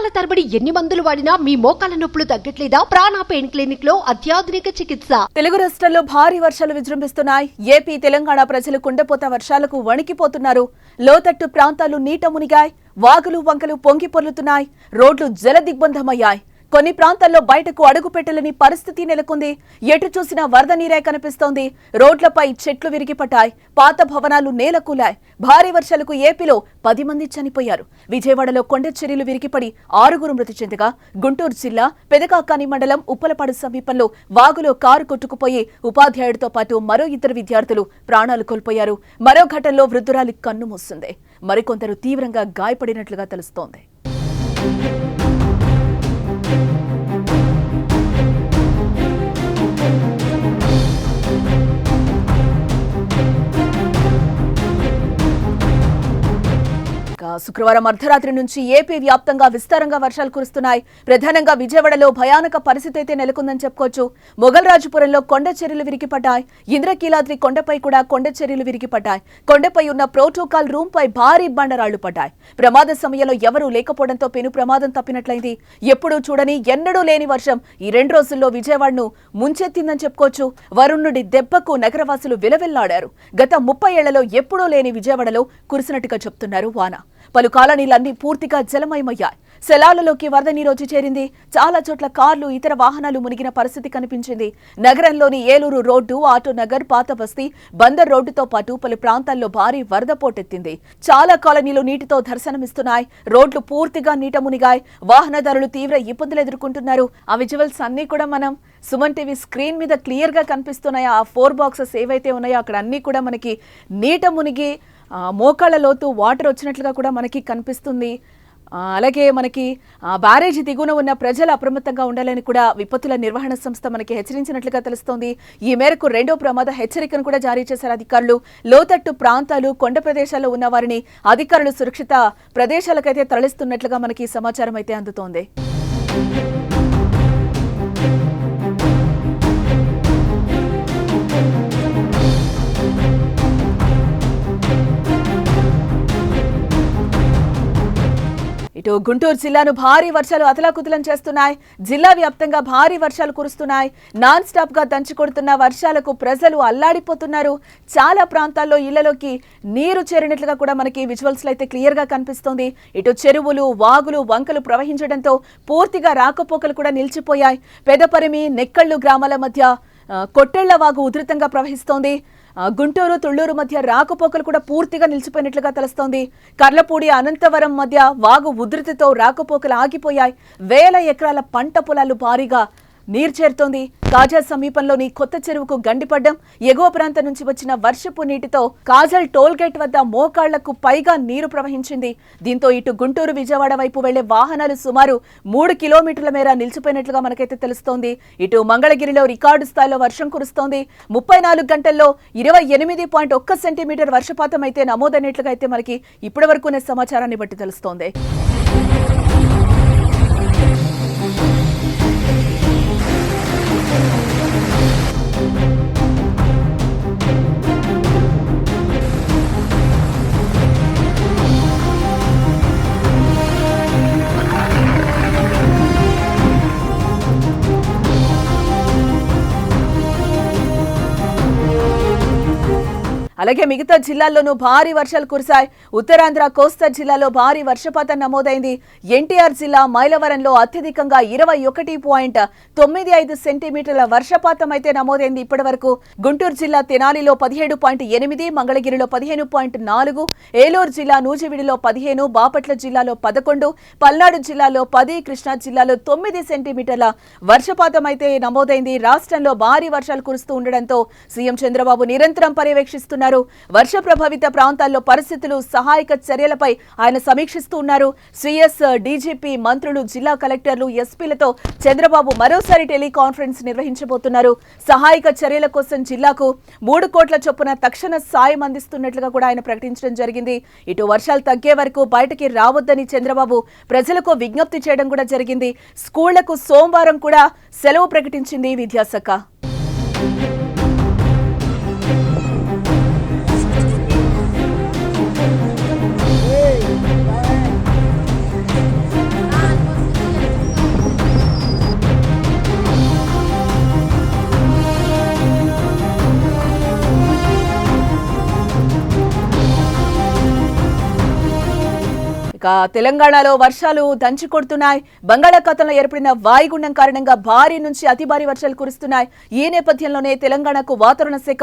నెలల తరబడి ఎన్ని మందులు వాడినా మీ మోకాల నొప్పులు తగ్గట్లేదా? ప్రాణ పెయిన్ క్లినిక్లో అత్యాధునిక చికిత్స. తెలుగు రాష్ట్రాల్లో భారీ వర్షాలు విజృంభిస్తున్నాయి. ఏపీ తెలంగాణ ప్రజలు కుండపోత వర్షాలకు వణికిపోతున్నారు. లోతట్టు ప్రాంతాలు నీట మునిగాయి. వాగులు వంకలు పొంగి పొర్లుతున్నాయి. రోడ్లు జలదిగ్బంధమయ్యాయి. కొన్ని ప్రాంతాల్లో బయటకు అడుగు పెట్టలేని పరిస్థితి నెలకొంది. ఎటు చూసినా వరద నీరే కనిపిస్తోంది. రోడ్లపై చెట్లు విరిగిపడ్డాయి. పాత భవనాలు నేలకూలాయి. భారీ వర్షాలకు ఏపీలో పది మంది చనిపోయారు. విజయవాడలో కొండ విరిగిపడి ఆరుగురు మృతి చెందగా గుంటూరు జిల్లా పెదకాకాని మండలం ఉప్పలపాడు సమీపంలో వాగులో కారు కొట్టుకుపోయి ఉపాధ్యాయుడితో పాటు మరో ఇద్దరు విద్యార్థులు ప్రాణాలు కోల్పోయారు. మరో ఘటనలో వృద్ధురాలి కన్నుమూస్తుంది మరికొందరు తీవ్రంగా గాయపడినట్లుగా తెలుస్తోంది. శుక్రవారం అర్ధరాత్రి నుంచి ఏపీ వ్యాప్తంగా విస్తారంగా వర్షాలు కురుస్తున్నాయి. ప్రధానంగా విజయవాడలో భయానక పరిస్థితి అయితే నెలకొందని చెప్పుకోవచ్చు. మొగల్రాజుపురంలో కొండ చర్యలు విరిగిపడ్డాయి. ఇంద్రకీలాద్రి కొండపై కూడా కొండ చర్యలు విరిగిపడ్డాయి. కొండపై ఉన్న ప్రోటోకాల్ రూమ్ పై భారీ బండరాళ్ళు పడ్డాయి. ప్రమాద సమయంలో ఎవరూ లేకపోవడంతో పెను ప్రమాదం తప్పినట్లయింది. ఎప్పుడూ చూడని ఎన్నడూ లేని వర్షం ఈ రెండు రోజుల్లో విజయవాడను ముంచెత్తిందని చెప్పుకోవచ్చు. వరుణుడి దెబ్బకు నగరవాసులు విలవిల్లాడారు. గత ముప్పై ఏళ్ళలో ఎప్పుడూ లేని విజయవాడలో కురిసినట్టుగా చెప్తున్నారు వాన. పలు కాలనీలన్నీ పూర్తిగా జలమయమయ్యాయి. శలాలలోకి వరద నీరు చేరింది. చాలా చోట్ల కార్లు ఇతర వాహనాలు మునిగిన పరిస్థితి కనిపించింది. నగరంలోని ఏలూరు రోడ్డు ఆటో నగర్ పాత బస్తీ బందర్ రోడ్డుతో పాటు పలు ప్రాంతాల్లో భారీ వరద పోటెత్తింది. చాలా కాలనీలు నీటితో దర్శనమిస్తున్నాయి. రోడ్లు పూర్తిగా నీట మునిగాయి వాహనదారులు తీవ్ర ఇబ్బందులు ఎదుర్కొంటున్నారు. ఆ విజువల్స్ అన్ని కూడా మనం సుమన్ టీవీ స్క్రీన్ మీద క్లియర్గా కనిపిస్తున్నాయి. ఆ ఫోర్ బాక్సెస్ ఏవైతే ఉన్నాయో అక్కడ అన్ని కూడా మనకి నీట మునిగి మోకాళ్ళ లోతు వాటర్ వచ్చినట్లుగా కూడా మనకి కనిపిస్తుంది. అలాగే మనకి బ్యారేజ్ బ్యారేజీ దిగువన ఉన్న ప్రజలు అప్రమత్తంగా ఉండాలని కూడా విపత్తుల నిర్వహణ సంస్థ మనకి హెచ్చరించినట్లుగా తెలుస్తోంది. ఈ మేరకు రెండో ప్రమాద హెచ్చరికను కూడా జారీ చేశారు అధికారులు. లోతట్టు ప్రాంతాలు కొండ ప్రదేశాల్లో ఉన్న వారిని అధికారులు సురక్షిత ప్రదేశాలకైతే తరలిస్తున్నట్లుగా మనకి సమాచారం అయితే అందుతోంది. ఇటు గుంటూరు జిల్లాను భారీ వర్షాలు అతలాకుతలం చేస్తున్నాయి. జిల్లా వ్యాప్తంగా భారీ వర్షాలు కురుస్తున్నాయి. నాన్ స్టాప్గా దంచుకొడుతున్న వర్షాలకు ప్రజలు అల్లాడిపోతున్నారు. చాలా ప్రాంతాల్లో ఇళ్ళలోకి నీరు చేరినట్లుగా కూడా మనకి విజువల్స్లో అయితే క్లియర్గా కనిపిస్తోంది. ఇటు చెరువులు వాగులు వంకలు ప్రవహించడంతో పూర్తిగా రాకపోకలు కూడా నిలిచిపోయాయి. పెదపరిమి నెక్కళ్ళు గ్రామాల మధ్య కొట్టెళ్ళ వాగు ఉధృతంగా ప్రవహిస్తోంది. గుంటూరు తుళ్ళూరు మధ్య రాకపోకలు కూడా పూర్తిగా నిలిచిపోయినట్లుగా తెలుస్తోంది. కర్లపూడి అనంతవరం మధ్య వాగు ఉధృతితో రాకపోకలు ఆగిపోయాయి. వేల ఎకరాల పంట పొలాలు భారీగా నీరు చేరుతోంది. కాజా సమీపంలోని కొత్త చెరువుకు గండిపడ్డం ఎగువ ప్రాంతం నుంచి వచ్చిన వర్షపు నీటితో కాజల్ టోల్ గేట్ వద్ద మోకాళ్ళకు పైగా నీరు ప్రవహించింది. దీంతో ఇటు గుంటూరు విజయవాడ వైపు వెళ్ళే వాహనాలు సుమారు మూడు కిలోమీటర్ల మేర నిలిచిపోయినట్లుగా మనకైతే తెలుస్తోంది. ఇటు మంగళగిరిలో రికార్డు స్థాయిలో వర్షం కురుస్తోంది. ముప్పై నాలుగు గంటల్లో ఇరవై ఎనిమిది పాయింట్ ఒక్క సెంటీమీటర్ వర్షపాతం అయితే నమోదైనట్లుగా అయితే మనకి ఇప్పటి వరకునే సమాచారాన్ని బట్టి తెలుస్తోంది. అలాగే మిగతా జిల్లాల్లోనూ భారీ వర్షాలు కురిశాయి. ఉత్తరాంధ్ర కోస్తా జిల్లాలో భారీ వర్షపాతం నమోదైంది. ఎన్టీఆర్ జిల్లా మైలవరంలో అత్యధికంగా ఇరవై ఒకటి పాయింట్ తొమ్మిది ఐదు సెంటీమీటర్ల వర్షపాతం అయితే నమోదైంది ఇప్పటివరకు. గుంటూరు జిల్లా తెనాలిలో పదిహేడు పాయింట్ ఎనిమిది మంగళగిరిలో పదిహేను పాయింట్ నాలుగు ఏలూరు జిల్లా నూజివీడిలో పదిహేను బాపట్ల జిల్లాలో పదకొండు పల్నాడు జిల్లాలో పది కృష్ణా జిల్లాలో తొమ్మిది సెంటీమీటర్ల వర్షపాతం అయితే నమోదైంది. రాష్ట్రంలో భారీ వర్షాలు కురుస్తూ ఉండడంతో సీఎం చంద్రబాబు నిరంతరం పర్యవేక్షిస్తున్నారు. వర్ష ప్రభావిత ప్రాంతాల్లో పరిస్థితులు సహాయక చర్యలపై ఆయన సమీక్షిస్తూ ఉన్నారు. సిఎస్ డీజీపీ మంత్రులు జిల్లా కలెక్టర్లు ఎస్పీలతో చంద్రబాబు మరోసారి టెలికాన్ఫరెన్స్ నిర్వహించబోతున్నారు. సహాయక చర్యల కోసం జిల్లాకు మూడు కోట్ల చొప్పున తక్షణ సాయం అందిస్తున్నట్లుగా కూడా ఆయన ప్రకటించడం జరిగింది. ఇటు వర్షాలు తగ్గే వరకు బయటకి రావద్దని చంద్రబాబు ప్రజలకు విజ్ఞప్తి చేయడం కూడా జరిగింది. స్కూళ్ళకు సోమవారం కూడా సెలవు ప్రకటించింది విద్యాశాఖ. ఇక తెలంగాణలో వర్షాలు దంచి కొడుతున్నాయి. బంగాళాఖాతంలో ఏర్పడిన వాయుగుండం కారణంగా భారీ నుంచి అతి భారీ వర్షాలు కురుస్తున్నాయి. ఈ నేపథ్యంలోనే తెలంగాణకు వాతావరణ శాఖ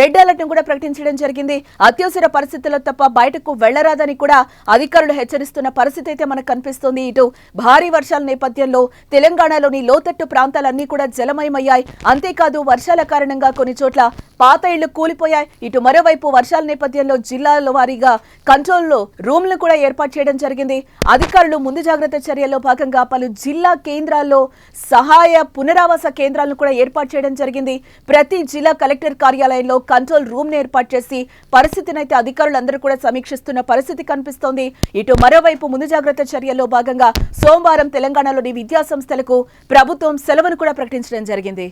రెడ్ అలర్ట్ను కూడా ప్రకటించడం జరిగింది. అత్యవసర పరిస్థితుల్లో తప్ప బయటకు వెళ్ళరాదని కూడా అధికారులు హెచ్చరిస్తున్న పరిస్థితి అయితే మనకు కనిపిస్తోంది. ఇటు భారీ వర్షాల నేపథ్యంలో తెలంగాణలోని లోతట్టు ప్రాంతాలన్నీ కూడా జలమయమయ్యాయి. అంతేకాదు వర్షాల కారణంగా కొన్ని చోట్ల పాత ఇళ్ళు కూలిపోయాయి. ఇటు మరోవైపు వర్షాల నేపథ్యంలో జిల్లాల వారీగా కంట్రోల్లో రూమ్లు కూడా ఏర్పాటు చేయడం జరిగింది. అధికారులు ముందు జాగ్రత్త చర్యల్లో భాగంగా పలు జిల్లా కేంద్రాల్లో సహాయ పునరావాస కేంద్రాలను కూడా ఏర్పాటు చేయడం జరిగింది. ప్రతి జిల్లా కలెక్టర్ కార్యాలయంలో కంట్రోల్ రూమ్ను ఏర్పాటు చేసి పరిస్థితిని అయితే అధికారులందరూ కూడా సమీక్షిస్తున్న పరిస్థితి కనిపిస్తోంది. ఇటు మరోవైపు ముందు జాగ్రత్త చర్యల్లో భాగంగా సోమవారం తెలంగాణలోని విద్యా సంస్థలకు ప్రభుత్వం సెలవును కూడా ప్రకటించడం జరిగింది.